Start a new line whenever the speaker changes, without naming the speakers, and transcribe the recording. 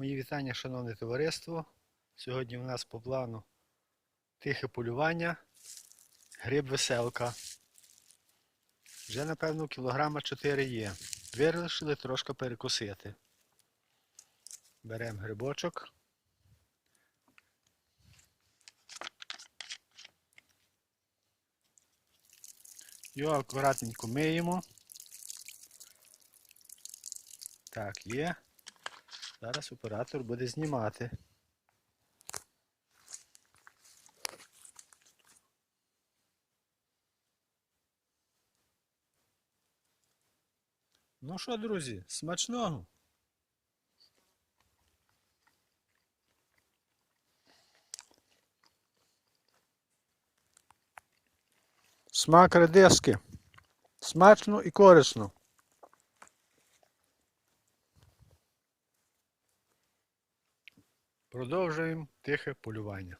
Мої вітання, шановне товариство. Сьогодні у нас по плану тихе полювання, гриб веселка. Вже, напевно, кілограма 4 є. Вирішили трошки перекусити. Беремо грибочок. Його акуратненько миємо. Так, є. Зараз оператор буде знімати. Ну що, друзі, смачного. Смак редиски. Смачно і корисно. Продовжуємо тихе полювання.